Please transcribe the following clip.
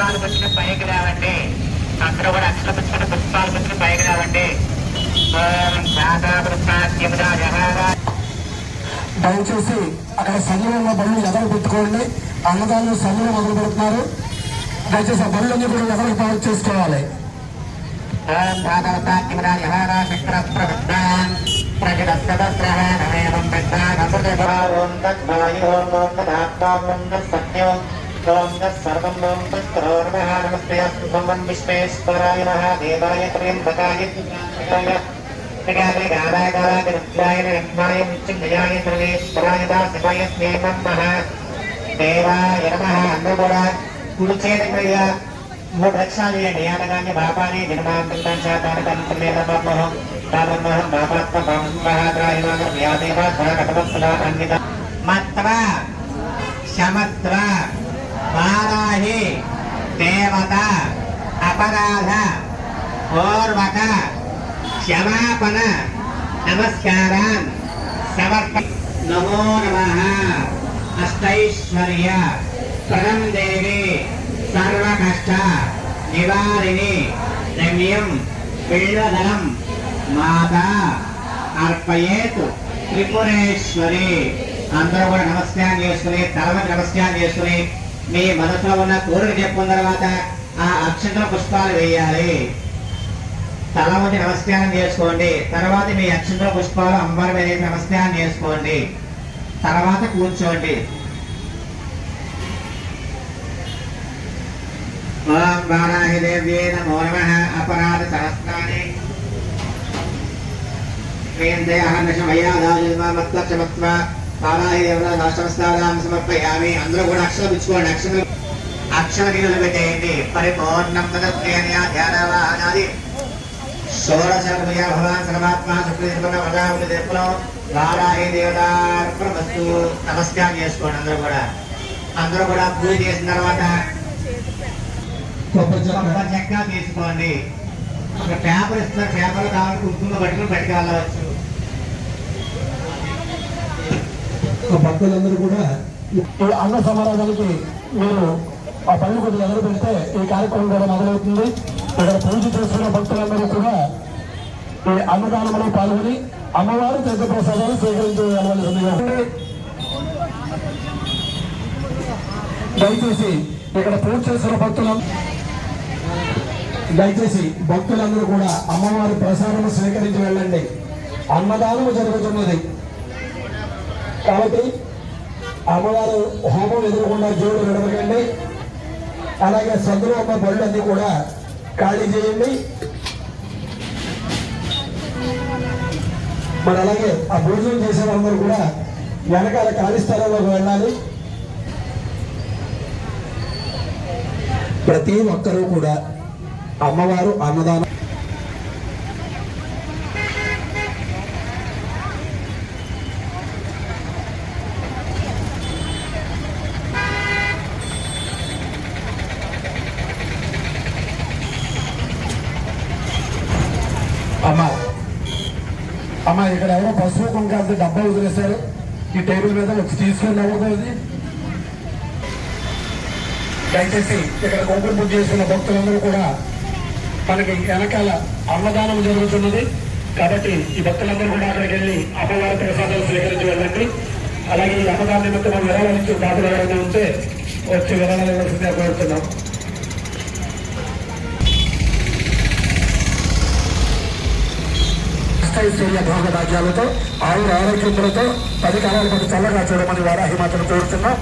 పుష్పాలు పుష్ప పైకి రావండి ఓం శాఖా పుష్పాద్యముదాయ దయచేసి అక్కడ సంఘంలో బళ్ళు ఎదలు పెట్టుకోండి అన్నదానం సంఘం మొదలు పెడుతున్నారు దయచేసి ఆ బళ్ళన్నీ కూడా ఎదలకు పాలు చేసుకోవాలి ఓం భాగవతాద్యముదాయ శక్రప్రవృద్ధాన్ ప్రజలస్తదస్రహణమేవం పెద్దాగమృతభావం తద్వాయోం తదాత్మావం తత్సత్యం ఓం తత్సర్వం ఓం తత్కరోర్మః నమస్తే అస్తు భగవన్ మూడు లక్షలు చేయండి జన్మాంతం శాతాన్ని వ్యాదేవ అన్విత మత్వ శమత్వ దేవత అపరాధ పూర్వక క్షమాపణ నమస్కారాన్ సమర్ప నమో నమ అష్టైశ్వర్య పరం దేవి సర్వకష్ట నివారిణి రమ్యం పిల్లదలం మాత అర్పయేత్ త్రిపురేశ్వరి. అందరూ కూడా నమస్కారం చేసుకుని తలమకి నమస్కారం చేసుకుని మీ మనసులో ఉన్న కోరిక చెప్పిన తర్వాత ఆ అక్షంతల పుష్పాలు వేయాలి. తల వంటి నమస్కారం చేసుకోండి. తర్వాత మీ అక్షంతల పుష్పాలు అమ్మవారి మీద నమస్కారం చేసుకోండి. తర్వాత కూర్చోండి. ఓం వారాహి నమో నమ అపరాధ సహస్రాన్ని. దేవత రాష్ట్రస్థానం సమర్పయామి. అందరూ కూడా అక్షరం ఇచ్చుకోండి అక్షరం అక్షర గిన్నెలు పెట్టేయండి. పరిపూర్ణం ధ్యానవాహనాది షోడశర్మయ భగవాన్ సర్వాత్మ సుప్రీత వదావుని దేవలో వారాహి దేవతార్పణమస్తు నమస్కారం చేసుకోండి అందరూ కూడా. అందరూ కూడా పూజ చేసిన తర్వాత చెక్క. తీసుకోండి. పేపర్ ఇస్తారు పేపర్ కావాలి కుంకుమ పట్టుకుని పట్టుకెళ్ళవచ్చు ఆ భక్తులందరూ కూడా ఈ అన్న సమారాధానికి మీరు ఆ పళ్ళు కొద్దిగా ఎదురు పెడితే ఈ కార్యక్రమం కూడా మొదలవుతుంది. ఇక్కడ పూజ చేస్తున్న భక్తులందరూ కూడా ఈ అన్నదానంలో పాల్గొని అమ్మవారి తీర్థ ప్రసాదాలు స్వీకరించవలసిందిగా దయచేసి ఇక్కడ పూజ చేస్తున్న భక్తులు దయచేసి భక్తులందరూ కూడా అమ్మవారి ప్రసాదం స్వీకరించి వెళ్ళండి. అన్నదానం జరుగుతున్నది. కాబట్టి అమ్మవారు హోమం ఎదురకుండా జోడు నడవకండి. అలాగే సందులో ఉన్న బళ్ళన్నీ కూడా ఖాళీ చేయండి. మరి అలాగే ఆ భోజనం చేసే వాళ్ళందరూ కూడా వెనకాల ఖాళీ స్థలంలోకి వెళ్ళాలి. ప్రతి ఒక్కరూ కూడా అమ్మవారు అన్నదానం అమ్మ. అమ్మ ఇక్కడ ఎవరో పసుపు కుంకాలతో డబ్బా వదిలేశారు. ఈ టేబుల్ మీద వచ్చి తీసుకొని ఎవరిది దయచేసి ఇక్కడ కుంకుమ పూజ చేస్తున్న భక్తులందరూ కూడా మనకి వెనకాల అన్నదానం జరుగుతున్నది. కాబట్టి ఈ భక్తులందరూ కూడా అక్కడికి వెళ్ళి అమ్మవారి ప్రసాదాలు స్వీకరించి వెళ్ళండి. అలాగే ఈ అన్నదాన నిమిత్తం విరాళాలు ఇచ్చి దాతలు ఎవరైనా ఉంటే వచ్చి విరాళాలు ఇవ్వాల్సిందిగా కోరుతున్నాం. ఐశ్వర్య భోగ భాగ్యాలతో ఆయుర ఆరోగ్యములతో పది కాలాల పాటు చల్లగా చూడమని వారాహి మాత్రం కోరుతున్నాం